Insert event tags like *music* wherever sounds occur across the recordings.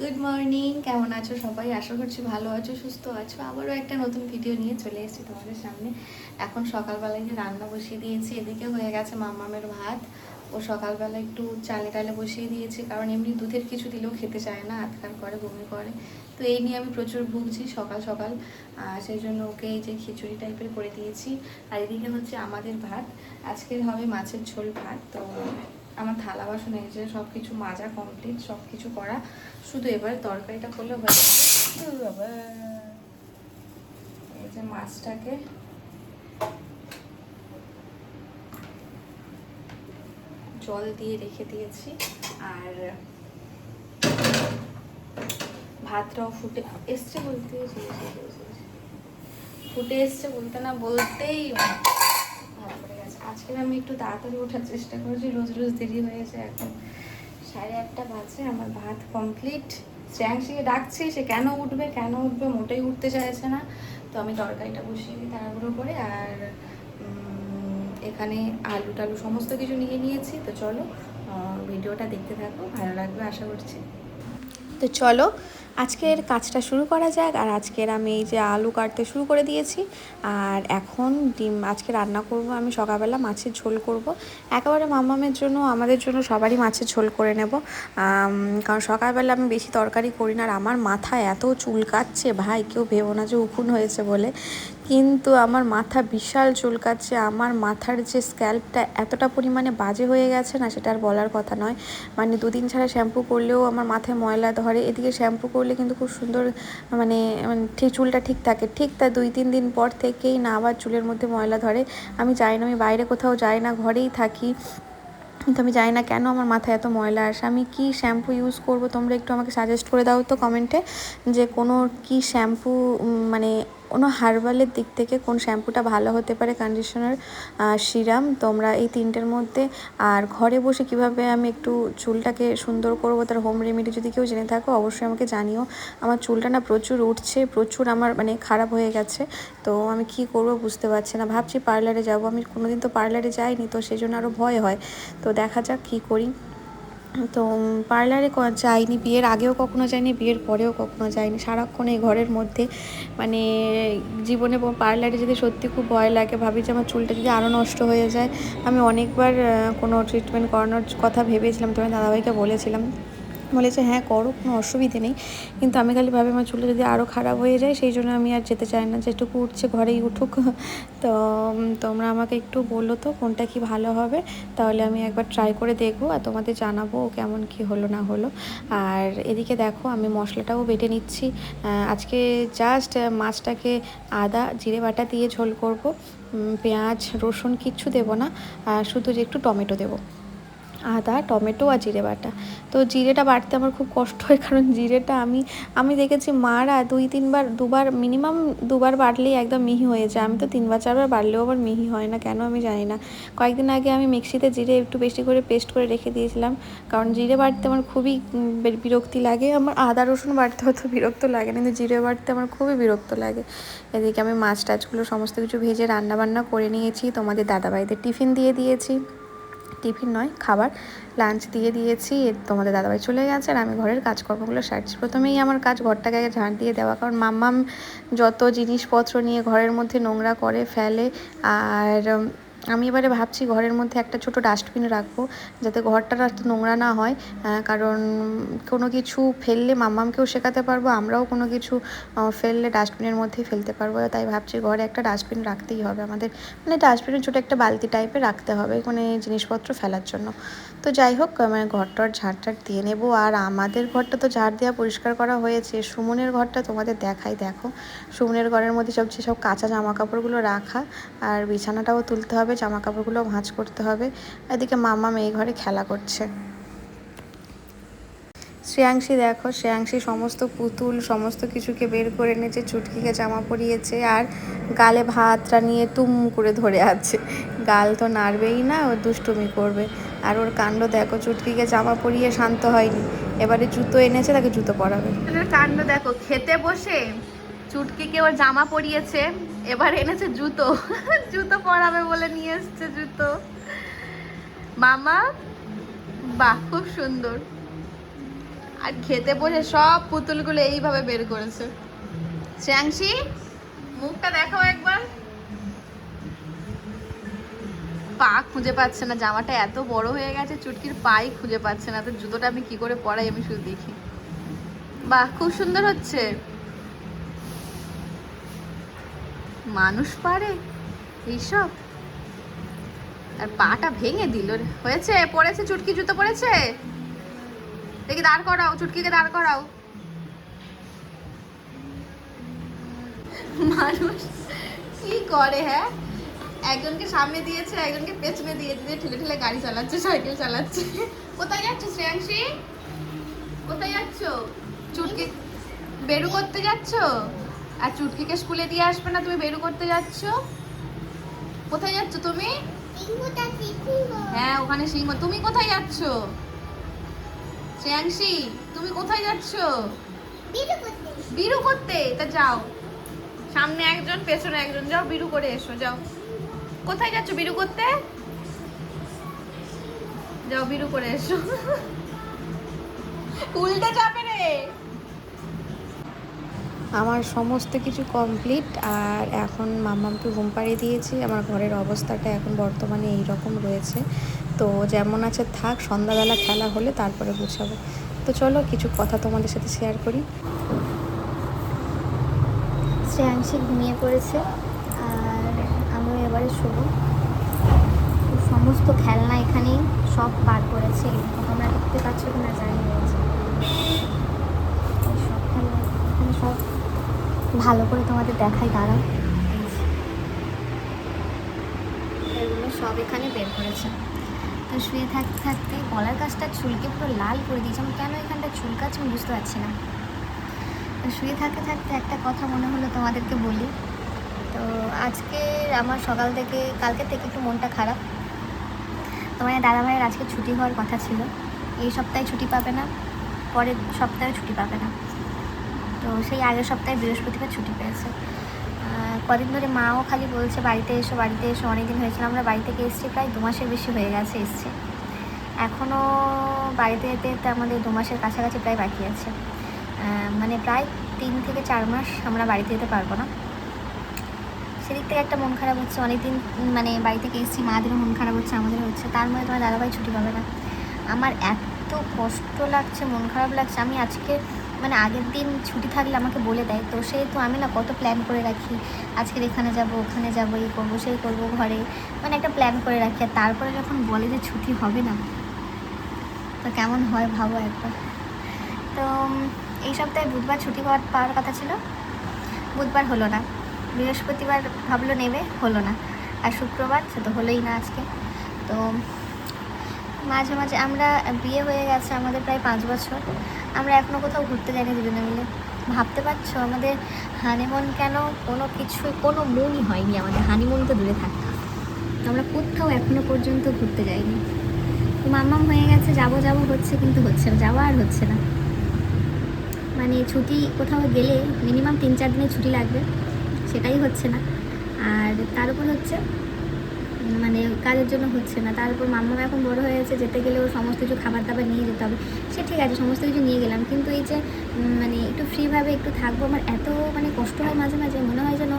Good morning কেমন আছো সবাই? আশা করছি ভালো আছো, সুস্থ আছো। আবারও একটা নতুন ভিডিও নিয়ে চলে এসেছি তোমাদের সামনে। এখন সকালবেলায় যে রান্না বসিয়ে দিয়েছি, এদিকে হয়ে গেছে মামামের ভাত। ও সকালবেলা একটু চালে টালে বসিয়ে দিয়েছি, কারণ এমনি দুধের কিছু দিলেও খেতে চায় না আধকার করে, বমি করে। তো এই নিয়ে আমি প্রচুর ভুগছি সকাল সকাল। সেই জন্য ওকে এই যে খিচুড়ি টাইপের করে দিয়েছি। আর এদিকে হচ্ছে আমাদের ভাত। আজকের হবে মাছের ঝোল ভাত, তো আমার থালা বাসন যে সব কিছু মাজা কমপ্লিট সব কিছু করা। শুধু এবার তরকারিটা করলে হয়ে যাবে। এই যে মাছটাকে জল দিয়ে রেখে দিয়েছি। আর ভাতটাও ফুটে এসছে বলতে, ফুটে এসছে বলতে না, বলতেই আজকে আমি একটু তাড়াতাড়ি ওঠার চেষ্টা করেছি। রোজ রোজ দেরি হয়েছে এখন। সাড়ে আটটা বাজে, আমার ভাত কমপ্লিট শ্রেয়াংশীকে ডাকছি, সে কেন উঠবে কেন উঠবে মোটেই উঠতে চাইছে না। তো আমি তরকারিটা বসিয়ে দিই তাড়াহুড়ো করে। আর এখানে আলু টালু সমস্ত কিছু নিয়ে নিয়েছি। তো চলো ভিডিওটা দেখতে থাকো, ভালো লাগবে আশা করছি। তো চলো আজকের কাজটা শুরু করা যাক, আর আজকের আমি এই যে আলু কাটতে শুরু করে দিয়েছি, আর এখন ডিম আজকে রান্না করব আমি সকালবেলা, মাছের ঝোল করব। একেবারে মামামের জন্য, আমাদের জন্য সবারই মাছের ঝোল করে নেব। কারণ সকালবেলা আমি বেশি তরকারি করি না, আর আমার মাথা এত চুলকাচ্ছে, ভাই কেউ ভেবো না যে উখুন হয়েছে বলে। কিন্তু আমার মাথা বিশাল চুলকাচ্ছে, আমার মাথার যে স্ক্যাল্পটা এতটা পরিমাণে বাজে হয়ে গেছে না, সেটা আর বলার কথা নয়। মানে দুদিন ছাড়া শ্যাম্পু করলেও আমার মাথায় ময়লা ধরে, এদিকে শ্যাম্পু করলে কিন্তু খুব সুন্দর মানে মানে ঠিক চুলটা ঠিক থাকে। ঠিক তার দুই, তিন দিন পর থেকেই না আবার চুলের মধ্যে ময়লা ধরে। আমি যাই না, আমি বাইরে কোথাও যাই না, ঘরেই থাকি। কিন্তু আমি জানি না কেন আমার মাথায় এত ময়লা আসে। আমি কি শ্যাম্পু ইউজ করব, তোমরা একটু আমাকে সাজেস্ট করে দাও তো কমেন্টে যে কোনো কি শ্যাম্পু মানে কোনো হার্বালের দিক থেকে কোন শ্যাম্পুটা ভালো হতে পারে কন্ডিশনার সিরাম, তোমরা এই তিনটের মধ্যে। আর ঘরে বসে কীভাবে আমি একটু চুলটাকে সুন্দর করব, তার হোম রেমেডি যদি কেউ জেনে থাকো, অবশ্যই আমাকে জানিও। আমার চুলটা না প্রচুর উঠছে, প্রচুর আমার মানে খারাপ হয়ে গেছে। তো আমি কি করব বুঝতে পারছি না। ভাবছি পার্লারে যাব। আমি কোনোদিন তো পার্লারে যাইনি, তো সেই জন্য আরও ভয় হয়। তো দেখা যাক কী করি। তো পার্লারে যাইনি বিয়ের আগেও কখনো যাইনি, বিয়ের পরেও কখনো যাইনি। সারাক্ষণ এই ঘরের মধ্যে মানে জীবনে পার্লারে যদি সত্যি খুব ভয় লাগে, ভাবি যে আমার চুলটা যদি আরও নষ্ট হয়ে যায়, আমি অনেকবার কোনো ট্রিটমেন্ট করানোর কথা ভেবেছিলাম তোমার দাদাভাইকে বলেছিলাম। বলেছে হ্যাঁ করো, কোনো অসুবিধে নেই। কিন্তু আমি খালি ভাবি, আমার চুলটা যদি আরও খারাপ হয়ে যায়, সেই জন্য আমি আর যেতে চাই না। যেটুকু উঠছে ঘরেই উঠুক। *laughs* তো তোমরা আমাকে একটু বলো তো, কোনটা কি ভালো হবে? তাহলে আমি একবার ট্রাই করে দেখব আর তোমাদের জানাব কেমন কি হলো, না হলো। আর এদিকে দেখো, আমি মশলাটাও বেটে নিচ্ছি। আজকে জাস্ট মাছটাকে আদা, জিরে বাটা দিয়ে ঝোল করব। পেঁয়াজ, রসুন কিচ্ছু দেবো না। শুধু যে একটু টমেটো দেবো। আদা, টমেটো আর জিরে বাটা। তো জিরেটা বাটতে আমার খুব কষ্ট হয়, কারণ জিরেটা আমি আমি দেখেছি মারা দুই, তিনবার, দুবার মিনিমাম দুবার বাটলেই একদম মিহি হয়ে যায়। আমি তো তিনবার, চারবার বাটলেও আবার মিহি হয় না, কেন আমি জানি না। কয়েকদিন আগে আমি মিক্সিতে জিরে একটু বেশি করে পেস্ট করে রেখে দিয়েছিলাম, কারণ জিরে বাটতে আমার খুবই বিরক্তি লাগে। আমার আদা, রসুন বাটতে হয়তো বিরক্ত লাগে কিন্তু জিরে বাটতে আমার খুবই বিরক্ত লাগে। এদিকে আমি মাছ, টাছগুলো সমস্ত কিছু ভেজে রান্না বান্না করে নিয়েছি। তোমাদের দাদাভাইদের টিফিন দিয়ে দিয়েছি। টিফিন নয়, খাবার। লাঞ্চ দিয়ে দিয়েছি তোমাদের দাদাভাই চলে গেছে আর আমি ঘরের কাজকর্মগুলো সারছি। প্রথমেই আমার কাজ ঘরটাকে আগে ঝাঁট দিয়ে দেওয়া, কারণ মাম্মাম যত জিনিসপত্র নিয়ে ঘরের মধ্যে নোংরা করে ফেলে, আর আমি এবারে ভাবছি ঘরের মধ্যে একটা ছোট ডাস্টবিন রাখব, যাতে ঘরটা রাস্তা নোংরা না হয়। কারণ কোনো কিছু ফেললে মাম্মামকেও শেখাতে পারব, আমরাও কোনো কিছু ফেললে ডাস্টবিনের মধ্যেই ফেলতে পারব। তাই ভাবছি ঘরে একটা ডাস্টবিন রাখতেই হবে আমাদের। মানে ডাস্টবিনের ছোটো একটা বালতি টাইপের রাখতে হবে মানে জিনিসপত্র ফেলার জন্য। তো যাই হোক মানে ঘরটার ঝাড় দিয়ে নেব। আর আমাদের ঘরটা তো ঝাড় দেওয়া পরিষ্কার করা হয়েছে। সুমনের ঘরটা তোমাদের দেখাই, দেখো। সুমনের ঘরের মধ্যে সব সব কাঁচা জামা কাপড়গুলো রাখা, আর বিছানাটাও তুলতে হবে জামা কাপড়গুলো ভাঁজ করতে হবে। এদিকে মামা মেয়ে ঘরে খেলা করছে। শ্রেয়াংশী দেখো, শ্রেয়াংশী সমস্ত পুতুল, সমস্ত কিছুকে বের করে এনেছে, চুটকিকে জামা পরিয়েছে আর গালে ভাতটা নিয়ে তুম করে ধরে আছে। গাল তো নাড়বেই না, ও দুষ্টুমি করবে। আর ওর কাণ্ড দেখো, চুটকিকে জামা পরিয়ে শান্ত হয়নি। এবারে জুতো এনেছে, তাকে জুতো পরাবে। কাণ্ড দেখো, খেতে বসে চুটকিকে ওর জামা পরিয়েছে এবার এনেছে জুতো। জুতো পরাবে বলে নিয়ে এসছে জুতো। মামা, বাহ, খুব সুন্দর। আর খেতে বসে সব পুতুলগুলো এইভাবে বের করেছে। শ্রেয়াংশী মুখটা দেখাও একবার। পা খুঁজে পাচ্ছে না, জামাটা এত বড় হয়ে গেছে, চুটকির পাই খুঁজে পাচ্ছে না। তো জুতোটা আমি কি করে পরাই আমি শুধু দেখি। বাহ, খুব সুন্দর হচ্ছে। মানুষ পারে? এইসব? আর পাটা ভেঙে দিল। হয়েছে? পড়েছে? চুটকি জুতো পড়েছে? দেখি দাঁড় করাও, চুটকিকে দাঁড় করাও। মানুষ কি করে হ্যাঁ? একজনকে সামনে দিয়েছে, একজনকে পেছনে দিয়ে দিয়ে ঠেলে ঠেলে গাড়ি চালাচ্ছে, সাইকেল চালাচ্ছে। কোথায় যাচ্ছ শ্রেয়াংশী? কোথায় যাচ্ছ? চুটকি বেরু করতে যাচ্ছ? আর চুটকিকে স্কুলে দিয়ে আসবে না তুমি বেরু করতে যাচ্ছ? কোথায় যাচ্ছ তুমি? হ্যাঁ ওখানে সিংহ। তুমি কোথায় যাচ্ছ? শ্রেয়াংশী তুমি কোথায় যাচ্ছ? বিরু করতে? তা যাও। সামনে একজন পেছনে একজন। যাও বিরু করে এসো যাও। কোথায় যাচ্ছ বিরু করতে? যাও বিরু করে এসো। উল্টে যাবে রে। আমার সমস্ত কিছু কমপ্লিট আর এখন মাম্মামকে ঘুম পাড়িয়ে দিয়েছি। আমার ঘরের অবস্থাটা এখন বর্তমানে এই রকম রয়েছে। তো যেমন আছে থাক, সন্ধ্যাবেলা খেলা হলে তারপরে গুছাবো। তো চলো, কিছু কথা তোমাদের সাথে শেয়ার করি। শ্রেয়াংশী ঘুমিয়ে পড়েছে, আর আমিও এবারে শুভ সমস্ত খেলনা এখানেই সব বার করেছে। তোমরা দেখতে পাচ্ছ কিনা জানি সব খেলনা, এখানে সব ভালো করে তোমাদের দেখাই, দাঁড়াও। এগুলো সব এখানে বের করেছে। তো শুয়ে থাকতে থাকতে গলার কাছটা চুলকে পুরো লাল করে দিয়েছে। আমি কেন এখানটা চুলকাচ্ছে আমি বুঝতে পারছি না। তো শুয়ে থাকতে থাকতে একটা কথা মনে হলো তোমাদেরকে বলি। তো আজকে আমার সকাল থেকে কালকে থেকে একটু মনটা খারাপ। তোমার দাদা ভাইয়ের আজকে ছুটি হওয়ার কথা ছিল। এই সপ্তাহে ছুটি পাবে না, পরের সপ্তাহে ছুটি পাবে না। তো সেই আগের সপ্তাহে বৃহস্পতিবার ছুটি পেয়েছে। কদিন ধরে মাও খালি বলছে, বাড়িতে এসো বাড়িতে এসো। অনেকদিন হয়েছিল, আমরা বাড়ি থেকে এসেছি, প্রায় দু মাসের বেশি হয়ে গেছে এসছে। এখনও বাড়িতে যেতে যেতে আমাদের দু মাসের কাছাকাছি প্রায় বাকি আছে। মানে প্রায় তিন থেকে চার মাস আমরা বাড়িতে যেতে পারব না। সেদিক থেকে একটা মন খারাপ হচ্ছে, অনেকদিন মানে বাড়ি থেকে এসেছি, মাদেরও মন খারাপ হচ্ছে আমাদের হচ্ছে। তার মধ্যে তোমার দাদাভাই ছুটি পাবে না। আমার এত কষ্ট লাগছে, মন খারাপ লাগছে। আমি আজকে মানে আগের দিন ছুটি থাকলে আমাকে বলে দেয়, তো সেহেতু আমি না কত প্ল্যান করে রাখি। আজকের এখানে যাব, ওখানে যাব, এই করব, সেই করব ঘরে। মানে একটা প্ল্যান করে রাখি। আর তারপরে যখন বলে যে ছুটি হবে না, তো কেমন হয় ভাবো একবার। তো এই সপ্তাহে বুধবার ছুটি পাওয়ার পাওয়ার কথা ছিল। বুধবার হলো না। বৃহস্পতিবার ভাবলো নেবে, হলো না। আর শুক্রবার, সে তো হলোই না আজকে। তো মাঝে মাঝে আমরা বিয়ে হয়ে গেছে, আমাদের প্রায় পাঁচ বছর। আমরা এখনও কোথাও ঘুরতে যাইনি দুজনে মিলে। ভাবতে পারছ, আমাদের হানিমুন কেন কোনো কিছু, কোনো মনই হয়নি আমাদের। হানিমুন তো দূরে থাক। আমরা কোথাও এখনও পর্যন্ত ঘুরতে যাইনি। মাম্মাম হয়ে গেছে, যাব যাব হচ্ছে, কিন্তু হচ্ছে না। যাওয়া আর হচ্ছে না। মানে ছুটি কোথাও গেলে মিনিমাম তিন চার দিনের ছুটি লাগবে, সেটাই হচ্ছে না। আর তার উপর হচ্ছে মানে কাজের জন্য হচ্ছে না। তার উপর মাম্মা এখন বড় হয়েছে যেতে গেলেও সমস্ত কিছু খাবার দাবার নিয়ে যেতে হবে। সে ঠিক আছে, সমস্ত কিছু নিয়ে গেলাম, কিন্তু এই যে মানে একটু ফ্রিভাবে একটু থাকব, আমার এত মানে কষ্ট হয় মাঝে মাঝে, মনে হয় যেন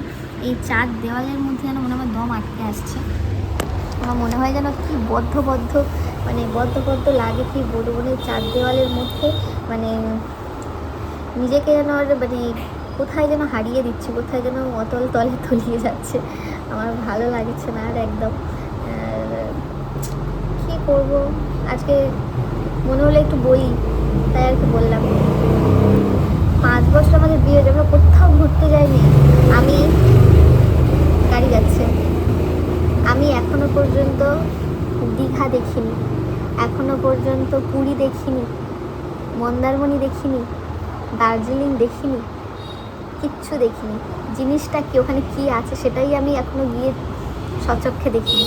এই চার দেওয়ালের মধ্যে যেন মনে হয় আমার দম আটকে আসছে। আমার মনে হয় যেন কি বদ্ধ বদ্ধ মানে বদ্ধ বদ্ধ লাগে কি বলব মানে চার দেওয়ালের মধ্যে মানে নিজেকে যেন মানে কোথায় যেন হারিয়ে দিচ্ছে, কোথায় যেন অতল তলে তলিয়ে যাচ্ছে। আমার ভালো লাগছে না আর একদম। কী করব? আজকে মনে হলো একটু বলি তাই আর কি বললাম। পাঁচ বছর আমাদের বিয়ে হয়েছে, আমরা কোথাও ঘুরতে যাইনি। আমি গাড়ি যাচ্ছে। আমি এখনও পর্যন্ত দীঘা দেখিনি। এখনও পর্যন্ত পুরী দেখিনি। মন্দারমণি দেখিনি। দার্জিলিং দেখিনি। কিচ্ছু দেখিনি। জিনিসটা কি, ওখানে কি আছে সেটাই আমি এখনও গিয়ে সচক্ষে দেখিনি।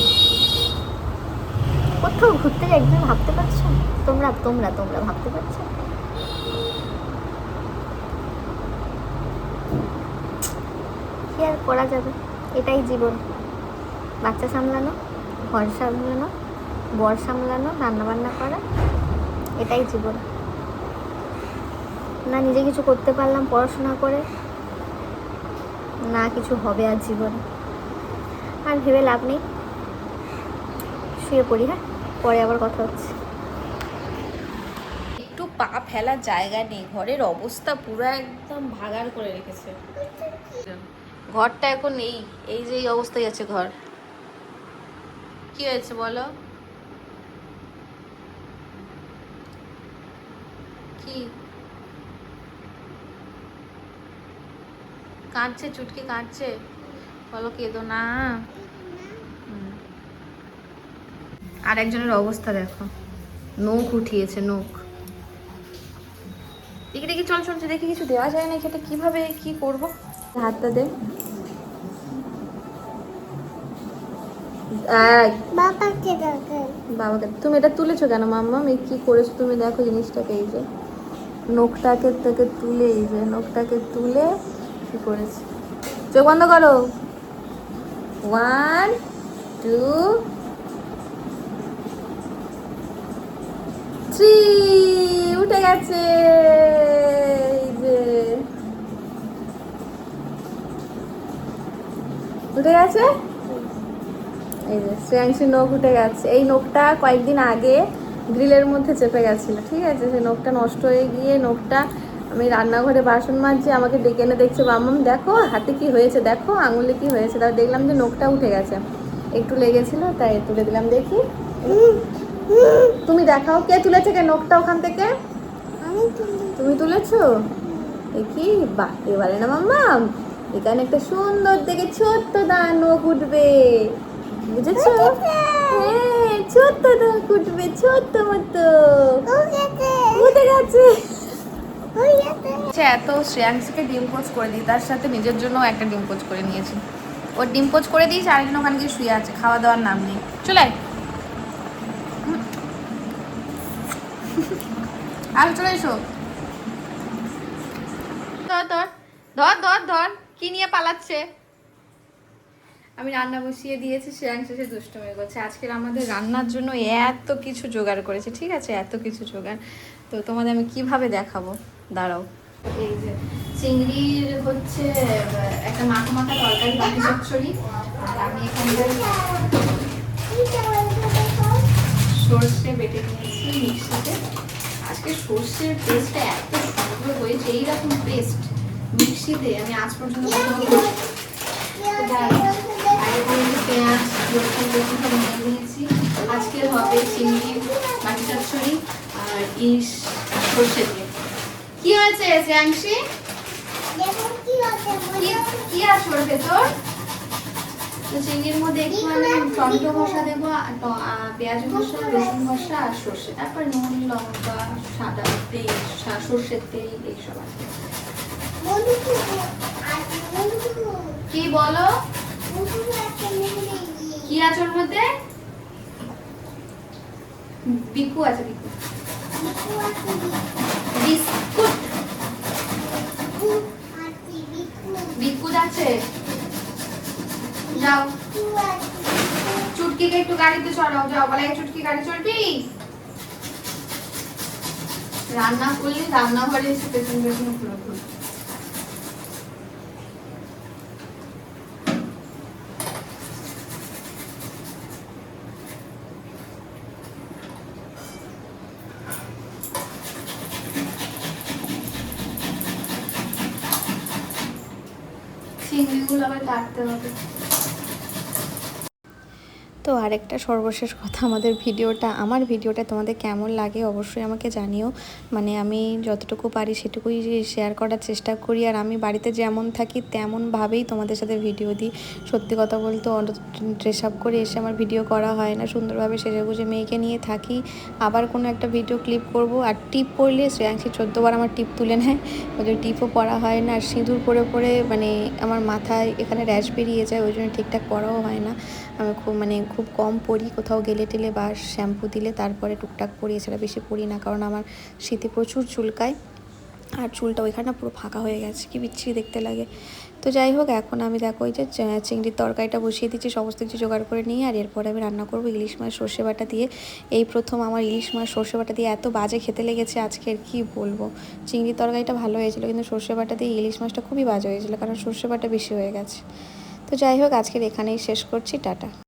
কোথাও ঘুরতে একদম ভাবতে পারছ? তোমরা তোমরা তোমরা ভাবতে পারছ? কি আর করা যাবে? এটাই জীবন। বাচ্চা সামলানো, ঘর সামলানো, বর সামলানো, রান্নাবান্না করা, এটাই জীবন। না, নিজে কিছু করতে পারলাম পড়াশোনা করে। না কিছু হবে আর জীবনে। আর ভেবে লাভ নেই। শুয়ে পড়ি হ্যাঁ? পরে আবার কথা হচ্ছে। একটু পা ফেলার জায়গা নেই। ঘরের অবস্থা পুরো একদম ভাগার করে রেখেছে। ঘরটা এখন এই এই যে এই অবস্থায় আছে ঘর। কি হয়েছে বলো? কি? কাঁদছে চুটকি কাঁদছে। বলো কেঁদো না। আর একজনের অবস্থা দেখো। নখ উঠিয়েছে নখ। দেখি দেখি চল চলছে দেখি কিছু দেওয়া যায় না খেতে কীভাবে কি করব? হাতটা দে। বাবাকে বাবাকে। তুমি এটা তুলেছো কেন মাম্মা? এই কি করেছ তুমি দেখো জিনিসটাকে এই যে। নখটাকে থেকে তুলে এই যে নখটাকে তুলে কি করেছে? চোখ বন্ধ করো। ওয়ান টু থ্রি উঠে গেছে। যে। উঠে গেছে? এই যে শ্রেয়াংশী নখ উঠে গেছে। এই নখটা কয়েকদিন আগে গ্রিলের মধ্যে চেপে গেছিল। ঠিক আছে সেই নখটা নষ্ট হয়ে গিয়ে নখটা আমি রান্নাঘরে বাসন মাজছি আমাকে ডেকে এনে দেখছে বামাম দেখো হাতে কি হয়েছে? দেখো আঙুলে কি হয়েছে? তার দেখলাম যে নোখটা উঠে গেছে। একটু লেগেছিল তাই তুলে দিলাম দেখি। তুমি দেখাও কে তুলেছে কে নোখটা ওখান থেকে? তুমি তুলেছো? দেখি বাহ এবারে না মাম্মা। এখানে একটা সুন্দর দেখে ছোট্ট দান নোখ উঠবে। বুঝেছ? হ্যাঁ ছোট্ট নখ উঠবে ছোট্ট মতো। উঠে গেছে। আচ্ছা এত শ্রেয়াংশকে ডিম পোচ করে দিই, তার সাথে নিজের জন্য একটা ডিম পোচ করে নিয়েছি। ওর ডিম পোচ করে দিয়েছি আরেকজন ওখানে গিয়ে শুয়ে আছে, খাওয়া দাওয়ার নাম নেই। চলে। আর চলে এসো। ধর ধর ধর ধর ধর, কি নিয়ে পালাচ্ছে? আমি রান্না বসিয়ে দিয়েছি, শ্রেয়াংশ এসে দুষ্টুমি করছে। আজকের আমাদের রান্নার জন্য এত কিছু জোগাড় করেছে, ঠিক আছে? এত কিছু জোগাড়। তো তোমাদের আমি কীভাবে দেখাবো? দাঁড়াও। এই যে চিংড়ির হচ্ছে একটা মাখা মাখা তরকারি, বাকি চচ্চড়ি আর আমি এখানটায় সর্ষে বেটে নিয়েছি মিক্সিতে। আজকে সর্ষের পেস্টটা এত সুন্দর হয়েছে, এইরকম পেস্ট মিক্সিতে আমি আজ পর্যন্ত পেঁয়াজ, রসুন রসুন নিয়েছি। আজকে হবে চিংড়ি মাটি চচ্চড়ি আর ইলিশ সর্ষে দিয়ে। কি হয়েছে শ্রেয়াংশী কি- কি আর সরবে তোর তো চিংড়ির মধ্যে একটু আমি টমেটো মশলা দেবো পেঁয়াজ মশলা রসুন মশলা আর সর্ষে তারপর নুন লঙ্কা সাদা তেল সর্ষের তেল এইসব আছে। কি বলো কি আছে ওর মধ্যে? বিকু আছে বিকু। বিস্কুট। বিস্কুট আছে? যাও। চুটকিকে একটু গাড়িতে চড়াও যাও। বলে চুটকি গাড়ি চড়বি রান্না করলে, রান্নাঘরে এসে পেছন পেছন ঘুরে ঘুরে চিংড়িগুলো আবার কাটতে হবে তো আরেকটা সর্বশেষ কথা, আমাদের ভিডিওটা, আমার ভিডিওটা তোমাদের কেমন লাগে অবশ্যই আমাকে জানিও। মানে আমি যতটুকু পারি সেটুকুই শেয়ার করার চেষ্টা করি। আর আমি বাড়িতে যেমন থাকি, তেমনভাবেই তোমাদের সাথে ভিডিও দিই। সত্যি কথা বলতে ড্রেস আপ করে এসে আমার ভিডিও করা হয় না। সুন্দরভাবে সেজে গুজে মেয়েকে নিয়ে থাকি। আবার কোনো একটা ভিডিও ক্লিপ করব। আর টিপ পরলে শ্রেয়াংশী চোদ্দোবার আমার টিপ তুলে নেয়। ওদের টিপও পরা হয় না। আর সিঁদুর পরে পরে মানে আমার মাথায় এখানে র্যাশ বেরিয়ে যায়। ওই জন্য ঠিকঠাক পরাও হয় না। খুব মানে খুব কম পরি, কোথাও গেলে টেলে বা শ্যাম্পু দিলে তারপরে টুকটাক পরি, এছাড়া বেশি পরি না, কারণ আমার শীতে প্রচুর চুলকায় আর চুলটা ওইখানটা পুরো ফাঁকা হয়ে গেছে, কি বিচ্ছিরি দেখতে লাগে। তো যাই হোক, এখন আমি দেখো ওই যে চিংড়ির তরকারিটা বসিয়ে দিচ্ছি, সমস্ত কিছু জোগাড় করে নিয়ে, আর এরপরে আমি রান্না করব ইলিশ মাছ সর্ষে বাটা দিয়ে। এই প্রথম আমার ইলিশ মাছ সর্ষে বাটা দিয়ে এত বাজে খেতে লেগেছে, আজকে আর কি বলব। চিংড়ির তরকারিটা ভালো হয়েছিল, কিন্তু সর্ষে বাটা দিয়ে ইলিশ মাছটা খুবই বাজে হয়েছিল, কারণ সর্ষে বাটা বেশি হয়ে গেছে। তো যাই হোক আজকের এখানেই শেষ করছি টাটা।